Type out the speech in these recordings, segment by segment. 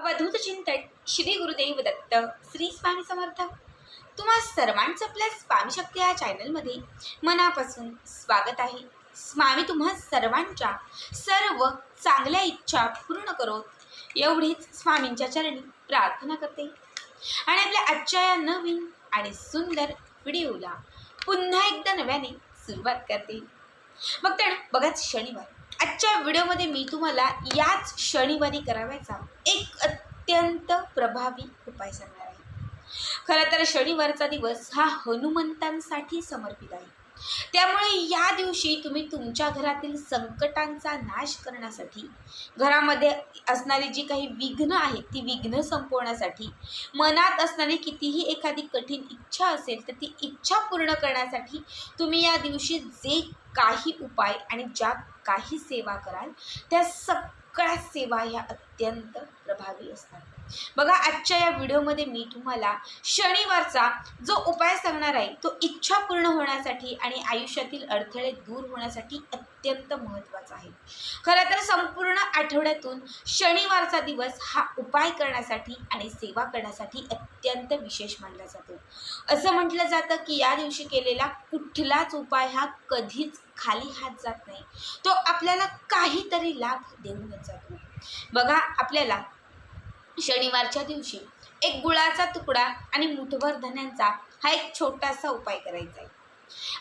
अवधूत चिंतन श्री गुरुदेव दत्त श्री स्वामी समर्थ. तुम्हा सर्वांचं आपल्या स्वामी शक्ती या चॅनलमध्ये मनापासून स्वागत आहे. स्वामी तुम्हा सर्वांच्या सर्व चांगल्या इच्छा पूर्ण करोत एवढीच स्वामींच्या चरणी प्रार्थना करते. आणि आपल्या आजच्या या नवीन आणि सुंदर व्हिडिओला पुन्हा एकदा नव्याने सुरुवात करते. मग तर बघत शनिवार. आजच्या व्हिडिओमध्ये मी तुम्हाला याच शनिवारी करावायचा एक अत्यंत प्रभावी उपाय सांगणार आहे. खरं तर शनिवारचा दिवस हा हनुमंतांसाठी समर्पित आहे. त्यामुळे या दिवशी तुम्ही तुमच्या घरातील संकटांचा नाश करण्यासाठी घरामध्ये असणारी जी काही विघ्न आहेत ती विघ्न संपवण्यासाठी मनात असणारी कितीही एखादी कठीण इच्छा असेल तर ती इच्छा पूर्ण करण्यासाठी तुम्ही या दिवशी जे काही उपाय आणि ज्या काही सेवा कराल त्या सगळ्या सेवा ह्या अत्यंत प्रभावी असतात. बघा आजच्या या व्हिडिओमध्ये मी तुम्हाला शनिवारचा जो उपाय सांगणार आहे तो इच्छा पूर्ण होण्यासाठी आणि आयुष्यातील अडथळे दूर होण्यासाठी अत्यंत महत्त्वाचा आहे. खरं तर संपूर्ण आठवड्यातून शनिवारचा दिवस हा उपाय करण्यासाठी आणि सेवा करण्यासाठी अत्यंत विशेष मानला जातो. असं म्हटलं जातं की या दिवशी केलेला कुठलाच उपाय हा कधीच खाली हात जात नाही. तो आपल्याला काहीतरी लाभ देऊनच जातो. बघा आपल्याला शनिवारच्या दिवशी एक गुळाचा तुकडा आणि मुठभर धन्यांचा हा एक छोटासा उपाय करायचा आहे.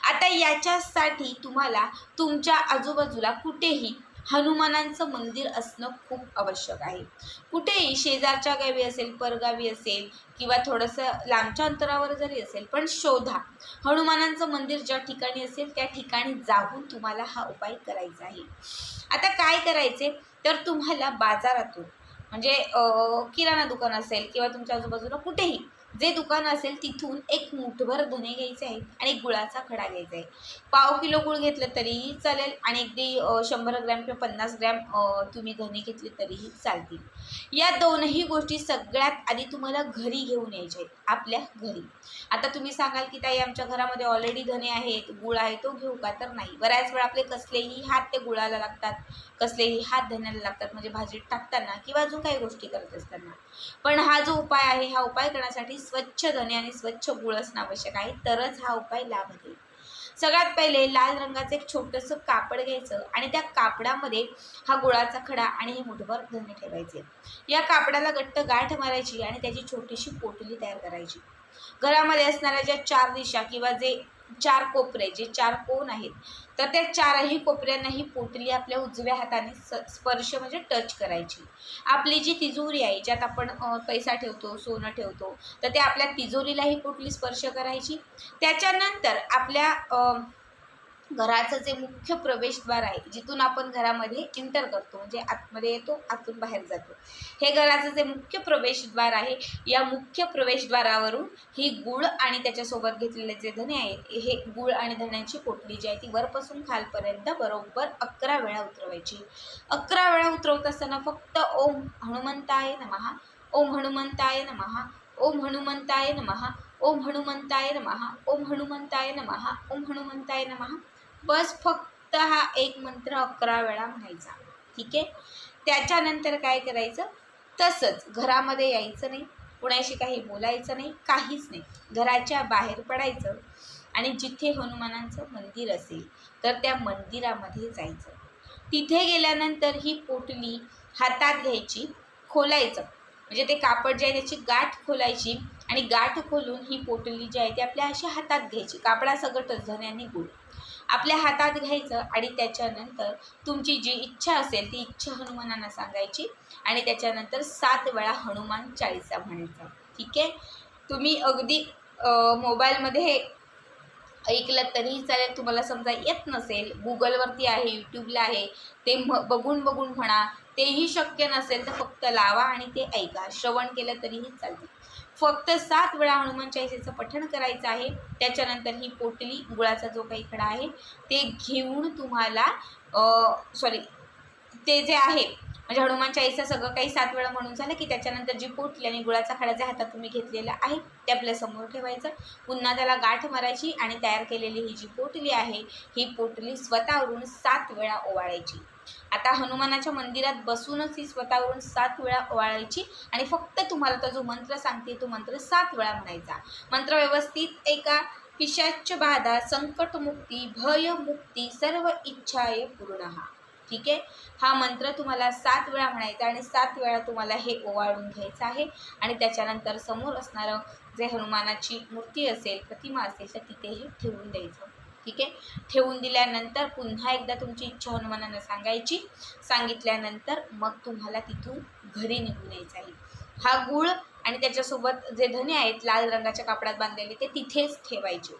आता याच्यासाठी तुम्हाला तुमच्या आजूबाजूला कुठेही हनुमानांचं मंदिर असणं खूप आवश्यक आहे. कुठेही शेजारच्या गावी असेल परगावी असेल किंवा थोडंसं लांबच्या अंतरावर जरी असेल पण शोधा. हनुमानांचं मंदिर ज्या ठिकाणी असेल त्या ठिकाणी जाऊन तुम्हाला हा उपाय करायचा आहे. आता काय करायचे? तर तुम्हाला बाजारातून म्हणजे किराणा दुकान असेल किंवा तुमच्या आजूबाजूला कुठेही जे दुकान असेल तिथून एक मुठभर धने घ्यायचे आहेत आणि गुळाचा खडा घ्यायचा आहे. पाव किलो गुळ घेतलं तरीही चालेल आणि अगदी शंभर ग्रॅम किंवा पन्नास ग्रॅम तुम्ही धने घेतले तरीही चालतील. या दोनही गोष्टी सगळ्यात आधी तुम्हाला घरी घेऊन यायच्या आहेत आपल्या घरी. आता तुम्ही सांगाल की ताई आमच्या घरामध्ये ऑलरेडी धने आहेत गुळ आहे तो घेऊ का? तर नाही. बऱ्याच वेळा आपले कसलेही हात ते गुळाला लागतात कसलेही हात धन्याला लागतात म्हणजे भाजीत टाकताना किंवा अजून काही गोष्टी करत असताना. पण हा जो उपाय आहे हा उपाय करण्यासाठी स्वच्छ धने आणि स्वच्छ गुळ असणं आवश्यक आहे. तरच हा उपाय लाभ देईल सगळ्यात पहिले लाल रंगाचं एक छोटंसं कापड घ्यायचं आणि त्या कापडामध्ये हा गुळाचा खडा आणि हे मुठभर धने ठेवायचे. या कापडाला घट्ट गाठ मारायची आणि त्याची छोटीशी पोटली तयार करायची. घरामध्ये असणाऱ्या ज्या चार दिशा किंवा जे चार कोपरे जे चार कोण आहेत तर त्या चारही कोपऱ्यांना ही पोटली आपल्या उजव्या हाताने स स्पर्श म्हणजे टच करायची. आपली जी तिजोरी आहे ज्यात आपण पैसा ठेवतो सोनं ठेवतो तर त्या आपल्या तिजोरीला ही पोटली स्पर्श करायची. त्याच्यानंतर आपल्या घराचं जे मुख्य प्रवेशद्वार आहे जिथून आपण घरामध्ये इंटर करतो म्हणजे आतमध्ये येतो आतून बाहेर जातो. हे घराचं जे मुख्य प्रवेशद्वार आहे या मुख्य प्रवेशद्वारावरून ही गुळ आणि त्याच्यासोबत घेतलेले जे धने आहेत हे गुळ आणि धण्यांची पोटली जी आहे ती वरपासून खालपर्यंत बरोबर अकरा वेळा उतरवायची. अकरा वेळा उतरवत असताना फक्त ओम हनुमंताय नमहा ओम हनुमंताय नमहा ओम हनुमंताय नमहा ओम हनुमंताय नमहा ओम हनुमंताय नमहा ओम हनुमंताय नमहा बस फक्त हा एक मंत्र अकरा वेळा म्हणायचा. ठीक आहे? त्याच्यानंतर काय करायचं? तसंच घरामध्ये यायचं नाही. कुणाशी काही बोलायचं नाही. काहीच नाही. घराच्या बाहेर पडायचं आणि जिथे हनुमानांचं मंदिर असेल तर त्या मंदिरामध्ये जायचं. तिथे गेल्यानंतर ही पोटली हातात घ्यायची खोलायचं. म्हणजे ते कापड जे आहे त्याची गाठ खोलायची आणि गाठ खोलून ही पोटली जी आहे ती आपल्या अशी हातात घ्यायची. कापडासकटच धन्याने गुळ आपल्या हातात घ्यायचं आणि त्याच्यानंतर तुमची जी इच्छा असेल ती इच्छा हनुमानांना सांगायची आणि त्याच्यानंतर सात वेळा हनुमान चाळीसा म्हणायचा. ठीक आहे? तुम्ही अगदी मोबाईलमध्ये ऐकलं तरीही चालेल. तुम्हाला समजा येत नसेल गुगलवरती आहे यूट्यूबला आहे ते म बघून बघून म्हणा तेही शक्य नसेल तर फक्त लावा आणि ते ऐका. श्रवण केलं तरीही चालते. फक्त सात वेळा हनुमान चाळीसेचं पठण करायचं आहे. त्याच्यानंतर ही पोटली गुळाचा जो काही खडा आहे ते घेऊन तुम्हाला सॉरी ते जे आहे म्हणजे हनुमान चाळीसा सगळं काही सात वेळा म्हणून झालं की त्याच्यानंतर जी पोटली आणि गुळाचा खडा ज्या हातात तुम्ही घेतलेला आहे ते आपल्यासमोर ठेवायचं. पुन्हा त्याला गाठ मारायची आणि तयार केलेली ही जी पोटली आहे ही पोटली स्वतःवरून सात वेळा ओवाळायची. आता हनुमानाच्या मंदिरात बसूनच ही स्वतःवरून सात वेळा ओवाळायची आणि फक्त तुम्हाला तो जो मंत्र सांगते तो मंत्र सात वेळा म्हणायचा. मंत्र व्यवस्थित एका पिशाच बाधा संकटमुक्ती भयमुक्ती सर्व इच्छाय पूर्ण ठीक आहे? हा मंत्र तुम्हाला सात वेळा म्हणायचा आणि सात वेळा तुम्हाला हे ओवाळून घ्यायचं आहे. आणि त्याच्यानंतर समोर असणारं जे हनुमानाची मूर्ती असेल प्रतिमा असेल तर तिथे हे ठेवून द्यायचं. ठीक आहे? ठेवून दिल्यानंतर पुन्हा एकदा तुमची इच्छा हनुमानानं सांगायची. सांगितल्यानंतर मग तुम्हाला तिथून घरी निघून यायचं आहे. हा गुळ आणि त्याच्यासोबत जे धने आहेत लाल रंगाच्या कापडात बांधलेले ते तिथेच ठेवायचे.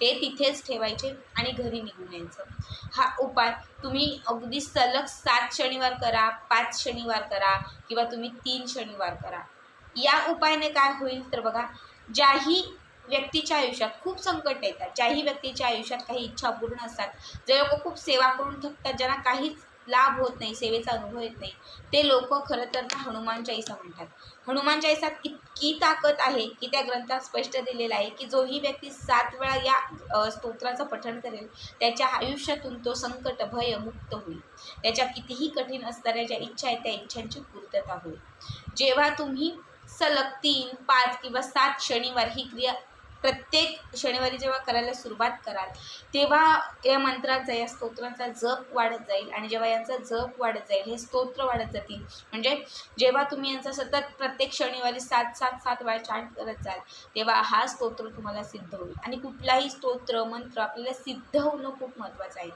ते तिथेच ठेवायचे आणि घरी निघून यायचं. हा उपाय तुम्ही अगदी सलग सात शनिवार करा पाच शनिवार करा किंवा तुम्ही तीन शनिवार करा. या उपायाने काय होईल तर बघा ज्याही व्यक्तीच्या आयुष्यात खूप संकट येतात. ज्याही व्यक्तीच्या आयुष्यात काही इच्छा पूर्ण असतात जे लोक खूप सेवा करून थकतात ज्यांना काहीच लाभ होत नाही सेवेचा अनुभव येत नाही ते लोक खरं तर ना हनुमान चाळीसा म्हणतात. हनुमान चाळीसात इतकी ताकद आहे की त्या ग्रंथात स्पष्ट दिलेलं आहे की जोही व्यक्ती सात वेळा या स्तोत्राचं पठण करेल त्याच्या आयुष्यातून तो संकट भय मुक्त होईल. त्याच्या कितीही कठीण असणाऱ्या ज्या इच्छा आहेत त्या इच्छांची पूर्तता होईल. जेव्हा तुम्ही सलग तीन पाच किंवा सात शनिवार ही क्रिया प्रत्येक शनिवारी जेव्हा करायला सुरुवात कराल तेव्हा या मंत्राचा या स्तोत्राचा जप वाढत जाईल आणि जेव्हा यांचा जप वाढत जाईल हे स्तोत्र वाढत जातील. म्हणजे जेव्हा तुम्ही यांचा सतत प्रत्येक शनिवारी सात सात सात वेळा चाट करत जाल तेव्हा हा स्तोत्र तुम्हाला सिद्ध होईल. आणि कुठलाही स्तोत्र मंत्र आपल्याला सिद्ध होणं खूप महत्त्वाचं आहे.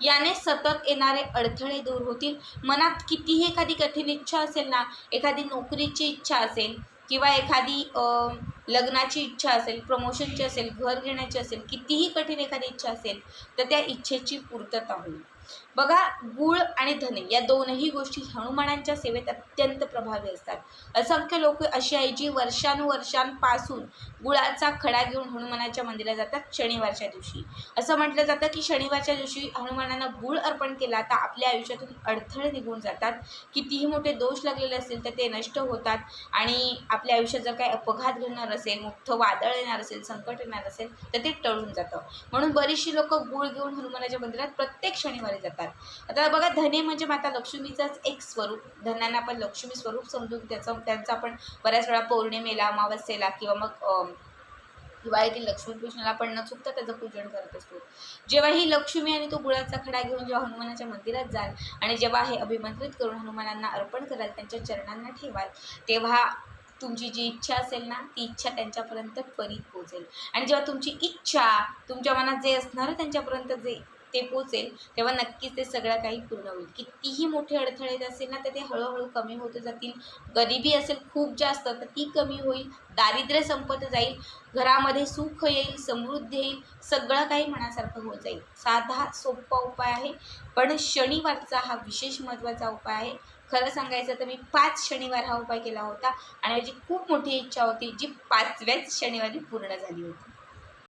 याने सतत येणारे अडथळे दूर होतील. मनात कितीही एखादी कठीण इच्छा असेल ना एखादी नोकरीची इच्छा असेल किंवा एखादी लग्नाची इच्छा असेल प्रमोशनची असेल घर घेण्याची असेल कितीही कठीण एखादी इच्छा असेल तर त्या इच्छेची पूर्तता होईल. बघा गुळ आणि धने या दोनही गोष्टी हनुमानांच्या सेवेत अत्यंत प्रभावी असतात. असंख्य लोक अशी आहे जी वर्षानुवर्षांपासून गुळाचा खडा घेऊन हनुमानाच्या मंदिरात जातात शनिवारच्या दिवशी. असं म्हटलं जातं की शनिवारच्या दिवशी हनुमानांना गुळ अर्पण केला तर आपल्या आयुष्यातून अडथळे निघून जातात. कितीही मोठे दोष लागलेले असतील तर ते नष्ट होतात आणि आपल्या आयुष्यात जर काही अपघात घडणार असेल मोठं वादळ येणार असेल संकट येणार असेल तर ते टळून जातं. म्हणून बरीचशी लोक गुळ घेऊन हनुमानाच्या मंदिरात प्रत्येक शनिवारी जातात. आता बघा धने म्हणजे माता लक्ष्मीचाच एक स्वरूप. धन्यांना आपण लक्ष्मी स्वरूप समजून त्याचं त्यांचं आपण बऱ्याच वेळा पौर्णिमेला अमावस्येला किंवा मग अं, दिवाळीतील लक्ष्मीपूजनाला आपण न चुकता त्याचं पूजन करत असतो. जेव्हा ही लक्ष्मी आणि तो गुळाचा खडा घेऊन जेव्हा हनुमानाच्या मंदिरात जाल आणि जेव्हा हे अभिमंत्रित करून हनुमानांना अर्पण कराल त्यांच्या चरणांना ठेवाल तेव्हा तुमची जी इच्छा असेल ना ती इच्छा त्यांच्यापर्यंत त्वरित पोहोचेल आणि जेव्हा तुमची इच्छा तुमच्या मनात जे असणार त्यांच्यापर्यंत जे ते पोचेल तेव्हा नक्कीच ते सगळं काही पूर्ण होईल. कितीही मोठे अडथळे असेल ना तर ते हळूहळू कमी होत जातील. गरिबी असेल खूप जास्त तर ती कमी होईल. दारिद्र्य संपत जाईल. घरामध्ये सुख येईल समृद्धी येईल. सगळं काही मनासारखं होत जाईल. साधा सोपा उपाय आहे. पण शनिवारचा हा विशेष महत्त्वाचा उपाय आहे. खरं सांगायचं तर मी पाच शनिवार हा उपाय केला होता. आणि माझी खूप मोठी इच्छा होती जी पाचव्याच शनिवारी पूर्ण झाली होती.